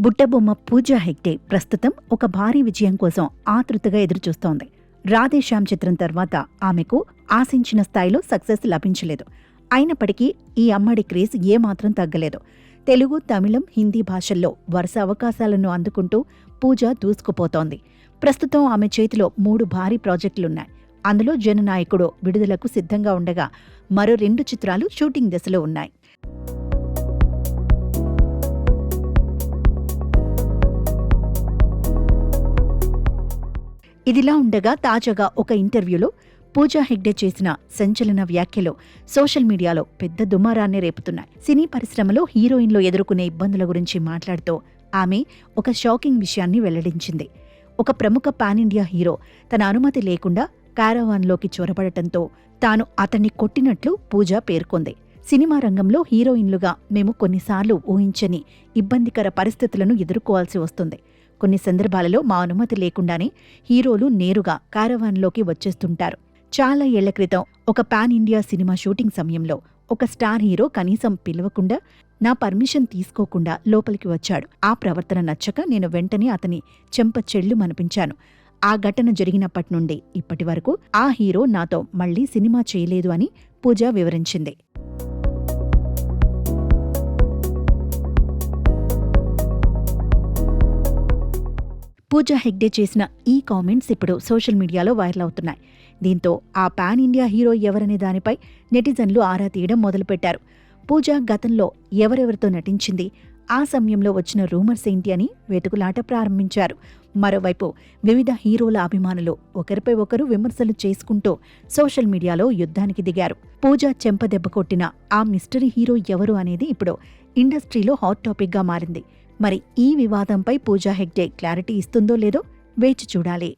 బుట్టబొమ్మ పూజా హెగ్డే ప్రస్తుతం ఒక భారీ విజయం కోసం ఆతృతగా ఎదురుచూస్తోంది. రాధేశ్యామ్ చిత్రం తర్వాత ఆమెకు ఆశించిన స్థాయిలో సక్సెస్ లభించలేదు. అయినప్పటికీ ఈ అమ్మడి క్రేజ్ ఏమాత్రం తగ్గలేదు. తెలుగు తమిళం హిందీ భాషల్లో వరుస అవకాశాలను అందుకుంటూ పూజ దూసుకుపోతోంది. ప్రస్తుతం ఆమె చేతిలో మూడు భారీ ప్రాజెక్టులున్నాయి. అందులో జననాయకుడు విడుదలకు సిద్ధంగా ఉండగా మరో రెండు చిత్రాలు షూటింగ్ దశలో ఉన్నాయి. ఇదిలా ఉండగా తాజాగా ఒక ఇంటర్వ్యూలో పూజా హెగ్డే చేసిన సంచలన వ్యాఖ్యలు సోషల్ మీడియాలో పెద్ద దుమారాన్ని రేపుతున్నాయి. సినీ పరిశ్రమలో హీరోయిన్లు ఎదుర్కొనే ఇబ్బందుల గురించి మాట్లాడుతూ ఆమె ఒక షాకింగ్ విషయాన్ని వెల్లడించింది. ఒక ప్రముఖ పాన్ ఇండియా హీరో తన అనుమతి లేకుండా కారవాన్లోకి చొరబడటంతో తాను అతన్ని కొట్టినట్లు పూజ పేర్కొంది. సినిమా రంగంలో హీరోయిన్లుగా మేము కొన్నిసార్లు ఊహించని ఇబ్బందికర పరిస్థితులను ఎదుర్కోవాల్సి వస్తుంది. కొన్ని సందర్భాలలో మా అనుమతి లేకుండానే హీరోలు నేరుగా కారవాన్లోకి వచ్చేస్తుంటారు. చాలా ఏళ్ళ క్రితం ఒక పాన్ ఇండియా సినిమా షూటింగ్ సమయంలో ఒక స్టార్ హీరో కనీసం పిలవకుండా నా పర్మిషన్ తీసుకోకుండా లోపలికి వచ్చాడు. ఆ ప్రవర్తన నచ్చక నేను వెంటనే అతని చెంప చెళ్ళు మనిపించాను. ఆ ఘటన జరిగినప్పటి నుండి ఇప్పటి వరకు ఆ హీరో నాతో మళ్ళీ సినిమా చేయలేదు అని పూజ వివరించింది. పూజా హెగ్డే చేసిన ఈ కామెంట్స్ ఇప్పుడు సోషల్ మీడియాలో వైరల్ అవుతున్నాయి. దీంతో ఆ పాన్ ఇండియా హీరో ఎవరనే దానిపై నెటిజన్లు ఆరా తీయడం మొదలుపెట్టారు. పూజ గతంలో ఎవరెవరితో నటించింది? ఆ సమయంలో వచ్చిన రూమర్స్ ఏంటి అని వెతుకులాట ప్రారంభించారు. మరోవైపు వివిధ హీరోల అభిమానులు ఒకరిపై ఒకరు విమర్శలు చేసుకుంటూ సోషల్ మీడియాలో యుద్ధానికి దిగారు. పూజ చెంపదెబ్బ కొట్టిన ఆ మిస్టరీ హీరో ఎవరు అనేది ఇప్పుడు ఇండస్ట్రీలో హాట్ టాపిక్గా మారింది. మరి ఈ వివాదంపై పూజా హెగ్డే క్లారిటీ ఇస్తుందో లేదో వేచి చూడాలి.